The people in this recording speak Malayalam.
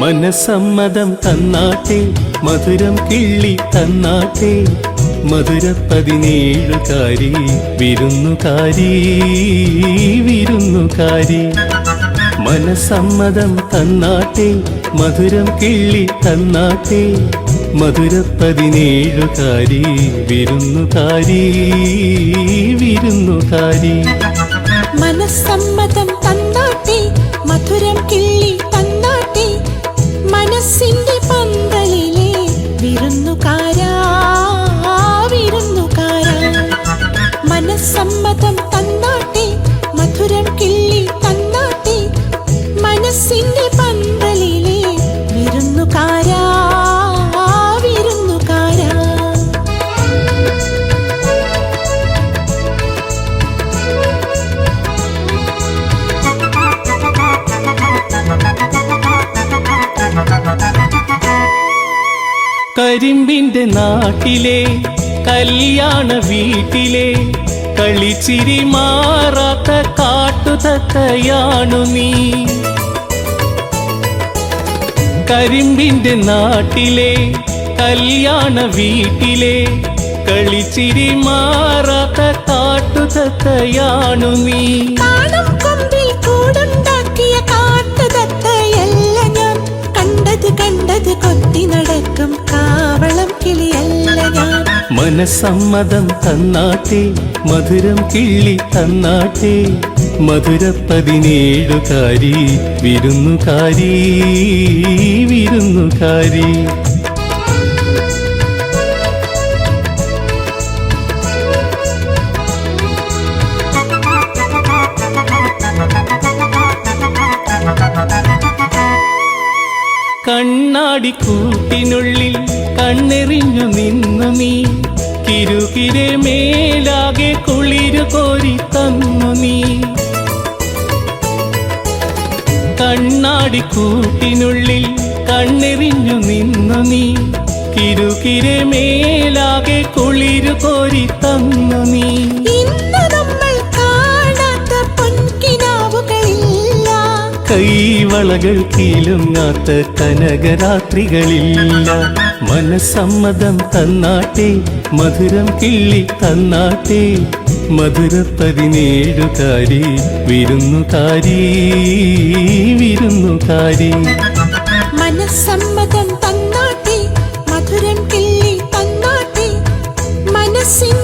മനസമ്മതം തന്നാട്ടെ മധുരം കിള്ളി തന്നാട്ടെ. മധുര പതിനേഴുകാരി വിരുന്നുകാരി വിരുന്നുകാരി മനസമ്മതം തന്നാട്ടെ മധുരം കിള്ളി തന്നാട്ടെ. മധുര പതിനേഴുകാരി വിരുന്നുകാരി വിരുന്നുകാരി മനസ്സമ്മതം കരിമ്പിന്റെ നാട്ടിലെ കല്യാണ വീട്ടിലെ കളിച്ചിരി മാറാത്ത കാട്ടുതത്തയാണു നീ. കരിമ്പിന്റെ നാട്ടിലെ കല്യാണ വീട്ടിലെ കളിച്ചിരി മാറാത്ത കാട്ടുതത്തയാണു നീ. മനസമ്മതം തന്നാട്ടെ മധുരം കിള്ളി തന്നാട്ടെ. മധുര പതിനേഴുകാരി വിരുന്നുകാരി വിരുന്നുകാരി കണ്ണാടി കൂട്ടിനുള്ളിൽ കണ്ണെറിഞ്ഞു നിന്നു നീ. കിരുകിരെ മേലാകെ കുളിരു കോരി തന്നു നീ. കണ്ണാടി കൂട്ടിനുള്ളിൽ കണ്ണെറിഞ്ഞു നിന്നു നീ. കിരുകിരെ മേലാകെ കുളിരു കോരി തന്നു നീ. കൈവളകൾ കീലുങ്ങാത്ത കനകരാത്രികളില്ല. മനസ്സമ്മതം തന്നാട്ടെ മധുരം കിള്ളി തന്നാട്ടെ. മധുര പതിനേഴുകാരി വിരുന്നുകാരി വിരുന്നുകാരി മനസ്സമ്മതം തന്നാട്ടെ മധുരം കിള്ളി തന്നാട്ടെ. മനസ്സിൻ